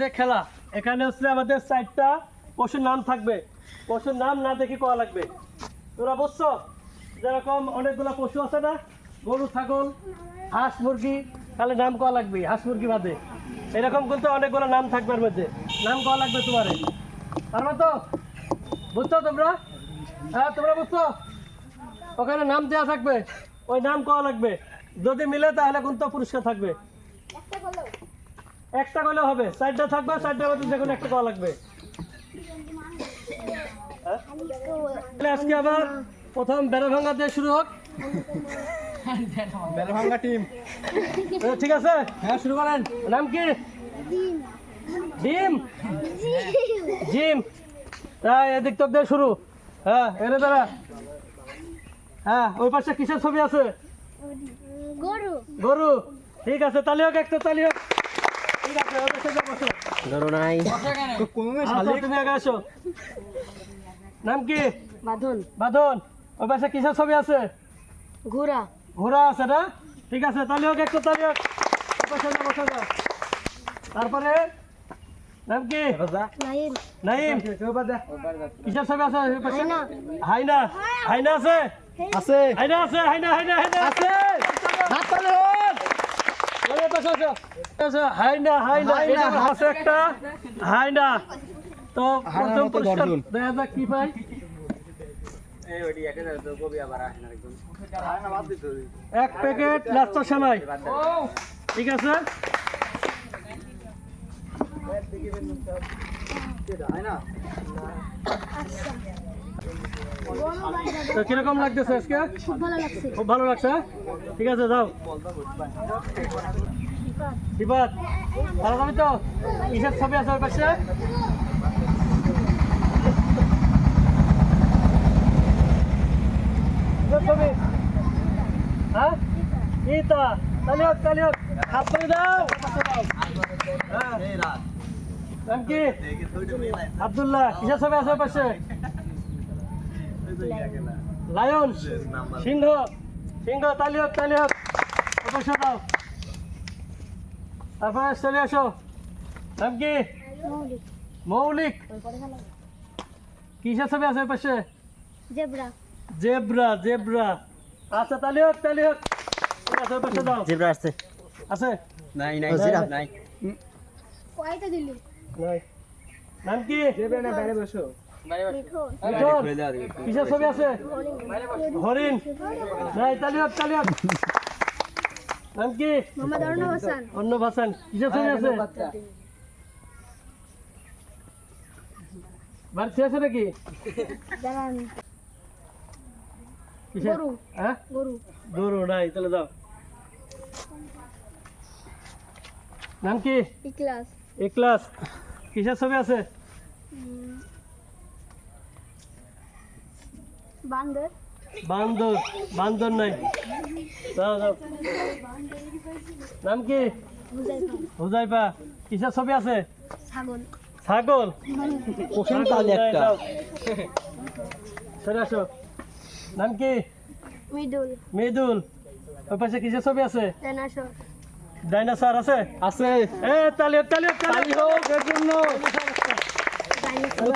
যে খেলা এখানে হচ্ছে আমাদের চারটা পশুর নাম থাকবে। পশুর নাম না দেখে কোয়া লাগবে। তোরা বুঝছ? যেরকম অনেকগুলো পশু আছে না গরু ছাগল হাঁস মুরগি তাহলে নাম কোয়া লাগবে হাঁস মুরগি বাদে। এরকম কিন্তু অনেকগুলো নাম থাকবে মধ্যে। নাম কোয়া লাগবে তোমারে। পারবা তো? বুঝছ তোমরা? হ্যাঁ তোমরা বুঝছ? ওখানে নাম দেওয়া থাকবে ওই নাম কওয়া লাগবে। যদি মিলে তাহলে কিন্তু পুরস্কার থাকবে। একটা করলে হবে। চারটা থাকবে চারটার মধ্যে যে কোনো একটা কওয়া লাগবে। হ্যাঁ? আজকে আবার প্রথম বেড়া ভাঙা দিয়ে শুরু হোক। বেলভাঙ্গা টিম। ঠিক আছে? হ্যাঁ শুরু করেন। নাম কি? ডিম। জিম হ্যাঁ এদিক তো দিয়ে শুরু। হ্যাঁ এনে দাঁড়া। হ্যাঁ ওই পাশে কিসের ছবি আছে? গরু। গরু। ঠিক আছে তালি হোক একটা তালি হোক। ঠিক আছে ওদের সাথে বসো। ধরো নাই। কোনো তুমি আগে আসো নাম কি? বাঁধন। বাদন ওই পাশে কিসের ছবি আছে? ঘোড়া। ঘোড়া আছে না? ঠিক আছে তালি হোক একটু তালি হোক। ওই পাশে যাও, বসে। যাও। তারপরে নাম কি? নাইম। নাইম। কিসের ছবি আছে? ওই পাশে? হাইনা। হাইনা আছে? আছে? হাইনা আছে হাইনা হাইনা হাইনা আছে? হাত তালে পাশে। আসো, হাইনা হাইনা এটা আছে একটা। হাইনা তো প্রথম পুরস্কার। দেখা যাক কি পাই এক প্যাকেট লাস্টার সেমাই। ঠিক আছে? তো কীরকম লাগতেছে আজকে? খুব ভালো লাগছে। খুব ভালো লাগছে ঠিক আছে, যাও। বিপদ। ভালো কবি তো? কিসের ছবি আছে ওর পাশে। ছবি। হ্যাঁ? ইতা তালি হোক তালি হোক। হাত দাও। হ্যাঁ। নাম কি আব্দুল্লাহ কিসের ছবি আছে পাশে লায়ন সিংহ সিংহ তালি হোক তালি হোক। অবশ্যই দাও তারপরে চলে আসো। নাম কি? মৌলিক। কিসের ছবি আছে পাশে জেব্রা। Zebra zebra. আচ্ছা তালি হোক তালি হোক। আছে পাশে দাও আসছে। আছে? নাই নাই নাই কয়টা দিলি? নাই নাম কি বাইরে বসো। কিসের ছবি আছে? হরিণ। নাই তালি হোক নাম কি অর্ণব হাসান। কিসের ছবি আছে? বাড়ি আছে নাকি? গরু। হ্যাঁ? গরু। গরু নাই তাহলে দাও নাম কি ইকলাস। এ ক্লাস কিসের ছবি আছে? বান্দর। বান্দর বান্দর নাই। নাম কি? হুজাইফা। কিসের ছবি আছে? ছাগল। ছাগল? তাহলে একটা। সরে আসো। নাম কি? মিডুল মৃদুল। ওই পাশে কিসের ছবি আছে? ডাইনাসর আছে? আছে। এ তালি তালি তালি। তালি হোক এর জন্য।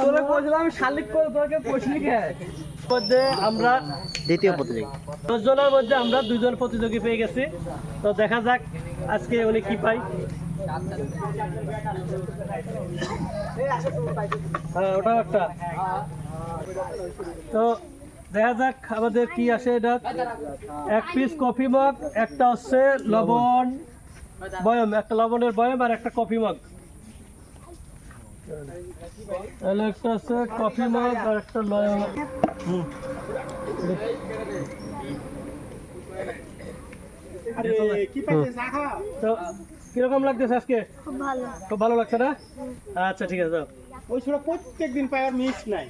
তোরে কইছিলাম শালিক করে তোকে কইছিলি কে? মধ্যে আমরা দ্বিতীয় প্রতিযোগী। দশ জনের মধ্যে আমরা দুজন প্রতিযোগী পেয়ে গেছি। তো দেখা যাক আজকে উনি কি পাই হ্যাঁ ওটাও একটা। তো দেখা যাক আমাদের কি আসে এটা। এক পিস কফি মগ একটা হচ্ছে লবণ। বয়ম একটা লবণের বয়ম আর একটা কফি মগ। একটা হচ্ছে কফি মগ আর একটা হুম। তো কীরকম লাগতেছে আজকে? খুব ভালো। লাগছে না? আচ্ছা ঠিক আছে ওই ছোট প্রত্যেক দিন পাই আর মিস নাই।